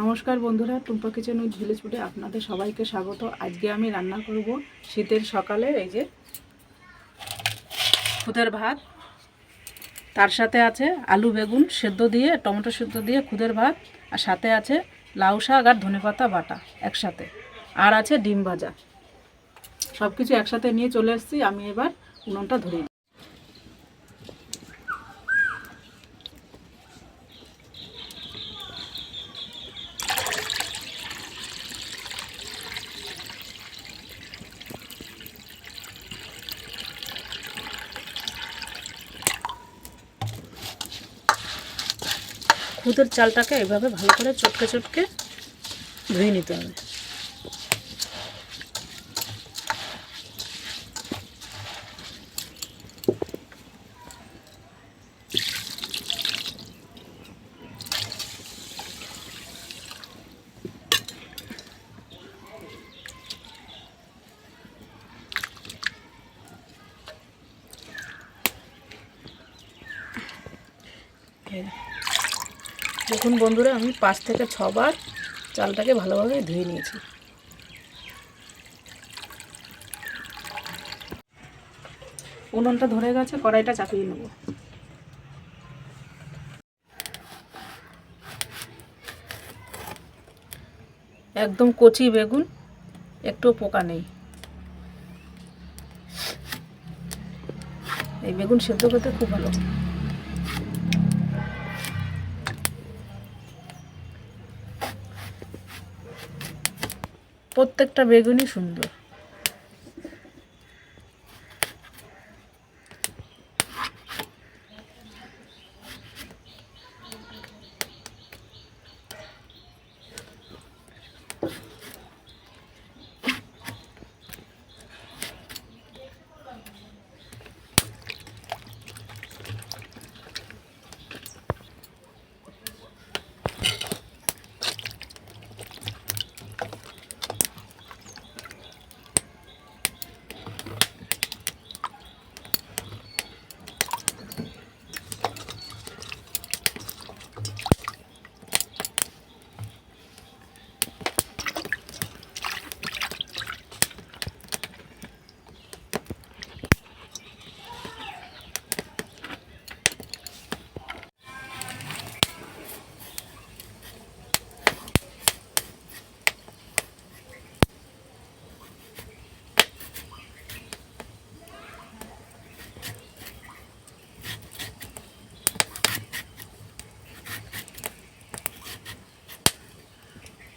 নমস্কার বন্ধুরা, Tumpa kitchen with village ফুডে আপনাদের সবাইকে স্বাগত। আজকে আমি রান্না করব শীতের সকালে, এই যে খুদের ভাত, তার সাথে আছে আলু বেগুন সেদ্ধ দিয়ে, টমেটো সেদ্ধ দিয়ে খুদের ভাত, আর সাথে আছে লাউ শাক আর ধনেপাতা বাটা একসাথে। আর আছে ডিম ভাজা। সব কিছু একসাথে নিয়ে চলে এসেছি, আমি এবার উনুনটা ধরিয়ে খুদের চালটাকে এভাবে ভালো করে চটকে চটকে ধুয়ে নিতে হবে এই দেখুন বন্ধুরা, আমি পাঁচ থেকে ছবার চালটাকে ভালোভাবে ধুয়ে নিয়েছি। উনুনটা ধরে গেছে, কড়াইটা চাপিয়ে নেব। একদম কচি বেগুন একটু পোকা নেই। এই বেগুন সেদ্ধ করতে খুব ভালো। প্রত্যেকটা বেগুনই সুন্দর।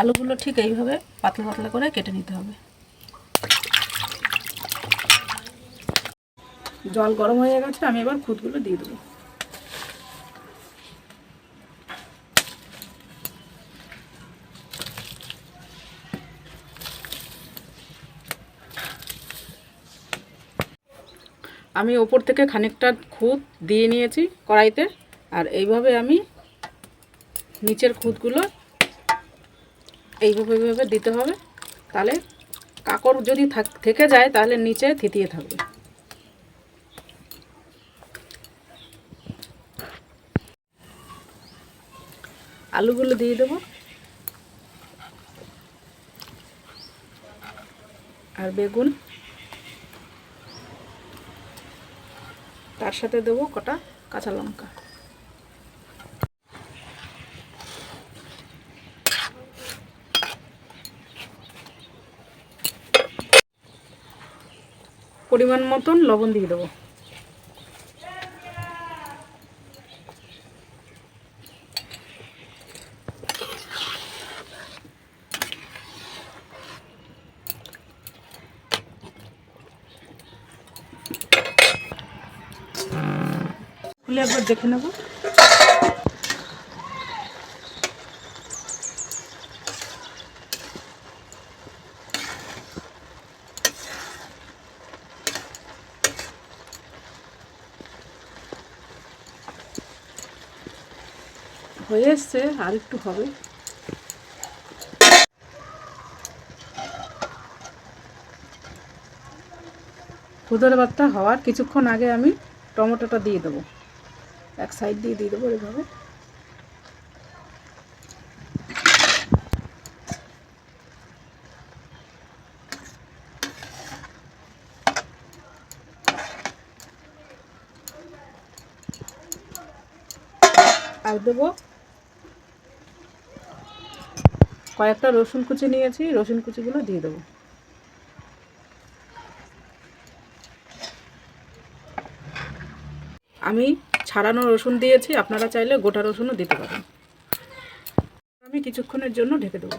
আলুগুলো ঠিক এইভাবে পাতলা পাতলা করে কেটে নিতে হবে। জল গরম হয়ে গেছে, আমি এবার খুদগুলো দিয়ে দেবো। আমি ওপর থেকে খানিকটা খুদ দিয়ে নিয়েছি কড়াইতে, আর এইভাবে আমি নিচের খুদগুলো এইভাবে এইভাবে দিতে হবে। তাহলে কাকড় যদি থাক- থেকে যায়, তাহলে নিচে থিতিয়ে থাকবে। আলুগুলো দিয়ে দেবো। আর বেগুন। তার সাথে দেবো কটা কাঁচা লঙ্কা। পরিমাণ মতন লবণ দিয়ে দেবো। খুলে একবার দেখে নেব। এসছে আর একটু হবে। ফুদর ভাতটা হওয়ার কিছুক্ষণ আগে আমি টমেটোটা দিয়ে দেবো। এক সাইড দিয়ে দিয়ে দেবো এইভাবে আর দেবো কয়েকটা রসুন কুচি নিয়েছি, রসুন কুচিগুলো দিয়ে দেবো। আমি ছাড়ানো রসুন দিয়েছি, আপনারা চাইলে গোটা রসুনও দিতে পারেন। আমি কিছুক্ষণের জন্য ঢেকে দেবো।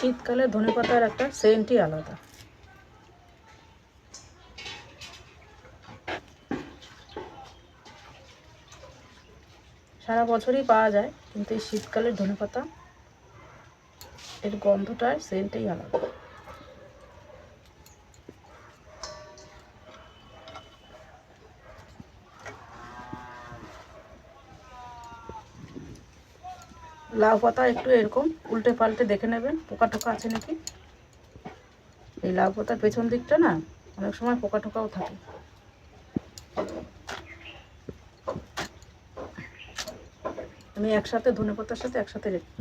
শীতকালে ধনে পাতার একটা সেন্টই আলাদা। সারা বছরই পাওয়া যায়, কিন্তু এই শীতকালের ধনেপাতা, এর গন্ধটার সেন্টই আলাদা। লাউ পাতা একটু এরকম উল্টে পাল্টে দেখে নেবেন, পোকা টোকা আছে নাকি? এই লাউ পাতার পেছন দিকটা না, অনেক সময় পোকা টোকাও থাকে। আমি একসাথে ধনে পাতার সাথে একসাথে রেখে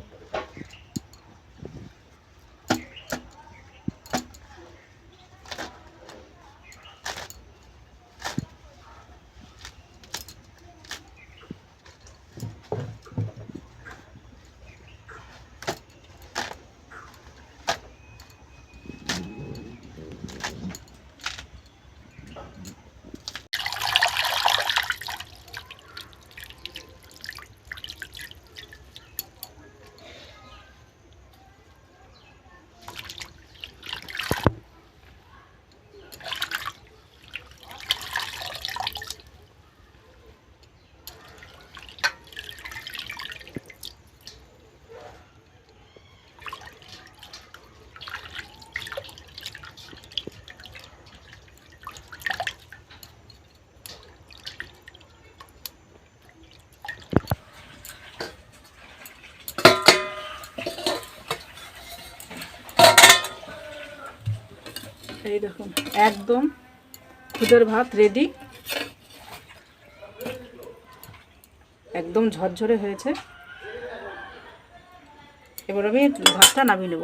এই দেখুন, একদম খুদের ভাত রেডি একদম ঝরঝরে হয়েছে। এবার আমি ভাতটা নামিয়ে নেব।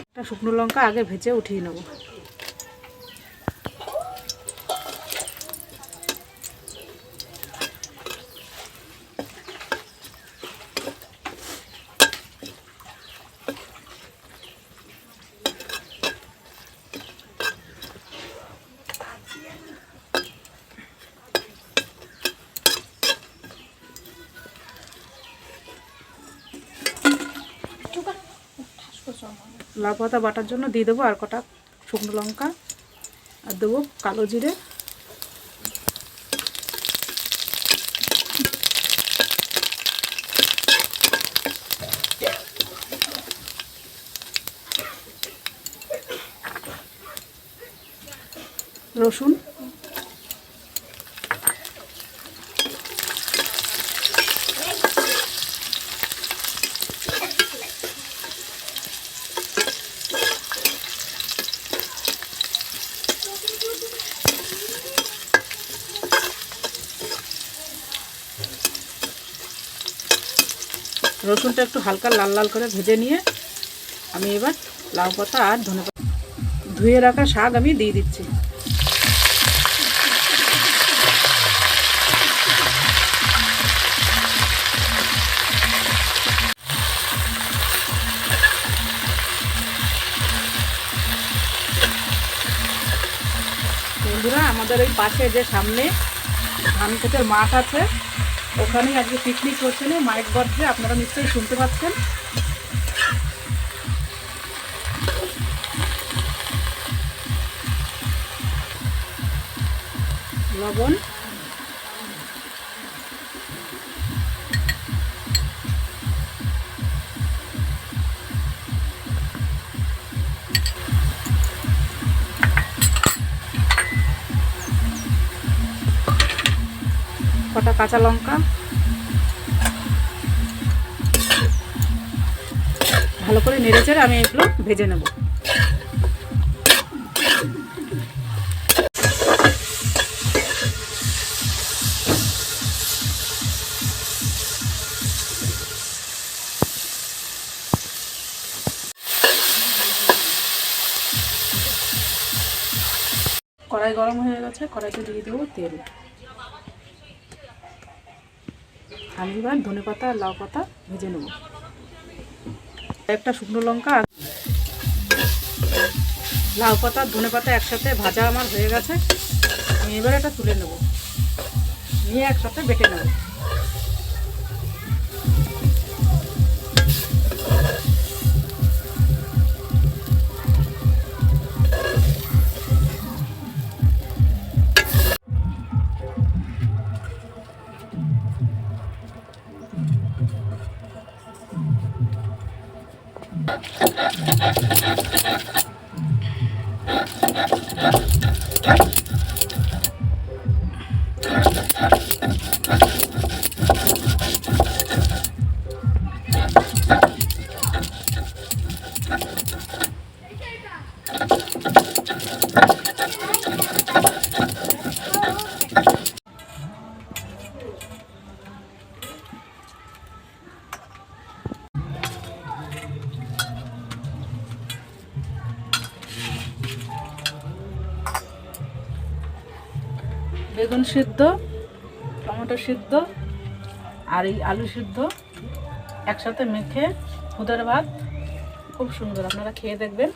একটা শুকনো লঙ্কা আগে ভেজে উঠিয়ে নেব। লাউ পাতা বাটার জন্য দিয়ে দেবো আর কটা শুকনো লঙ্কা। আর দেবো কালো জিরে। রসুন। রসুনটা একটু হালকা লাল লাল করে ভেজে নিয়ে আমি এবার লাউ পাতা আর ধনে পাতা ধুয়ে রাখা শাক আমি দিয়ে দিচ্ছি। বন্ধুরা, আমাদের ওই পাশে যে সামনে ধান ক্ষেতের মাঠ আছে ওখানেই আজকে পিকনিক হচ্ছিল মাইক বাজছে আপনারা নিশ্চয়ই শুনতে পাচ্ছেন। লবণ। কটা কাঁচা লঙ্কা। ভালো করে নেড়ে চেড়ে আমি এগুলো ভেজে নেব। কড়াই গরম হয়ে গেছে, কড়াইতে দিয়ে দেবো তেল। আর ধনে পাতা, লাউ পাতা ভেজে নেব। একটা শুকনো লঙ্কা আর লাউ পাতা, ধনে পাতা একসাথে ভাজা আমার হয়ে গেছে। আমি এবার এটা তুলে নেব। নিয়ে একসাথে বেটে নেব। সিদ্ধ, টমেটো সিদ্ধ আর এই আলু সিদ্ধ একসাথে মেখে খুদের ভাত। খুব সুন্দর, আপনারা খেয়ে দেখবেন।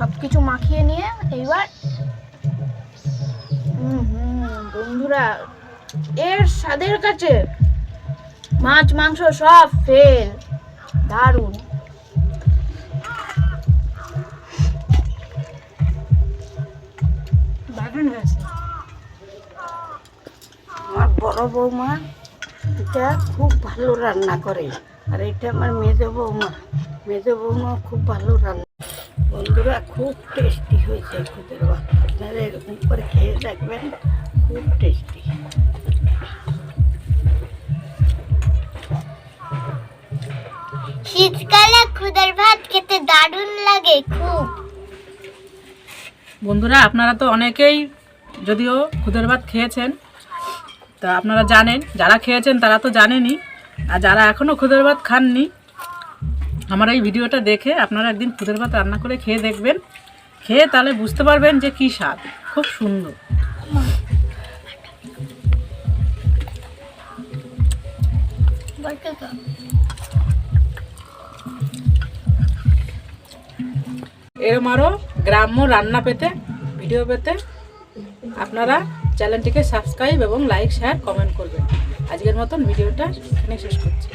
সব কিছু মাখিয়ে নিয়ে এইবার বন্ধুরা, এর স্বাদের কাছে মাছ, মাংস সব ফেল দারুণ। আমার বড় বৌমা এটা খুব ভালো রান্না করে। আর এটা আমার মেজো বৌমা। মেজো বৌমা খুব ভালো রান্না বন্ধুরা খুব টেস্টি হয়েছে খুদের ভাত আপনারা এরকম করে খেয়ে দেখবেন খুব টেস্টি শীতকালে খুদের ভাত খেতে দারুণ লাগে খুব। বন্ধুরা আপনারা তো অনেকেই যদিও খুদের ভাত খেয়েছেন তা আপনারা জানেন যারা খেয়েছেন তারা তো জানেনই আর যারা এখনও খুদের ভাত খাননি আমার এই ভিডিওটা দেখে আপনারা একদিন খুদের ভাত রান্না করে খেয়ে দেখবেন। খেয়ে তাহলে বুঝতে পারবেন যে কী স্বাদ। খুব সুন্দর। এরম আরও গ্রাম্য রান্না পেতে ভিডিও পেতে আপনারা চ্যানেলটিকে সাবস্ক্রাইব এবং লাইক শেয়ার কমেন্ট করবেন। আজকের মতন ভিডিওটা এখানে শেষ করছি।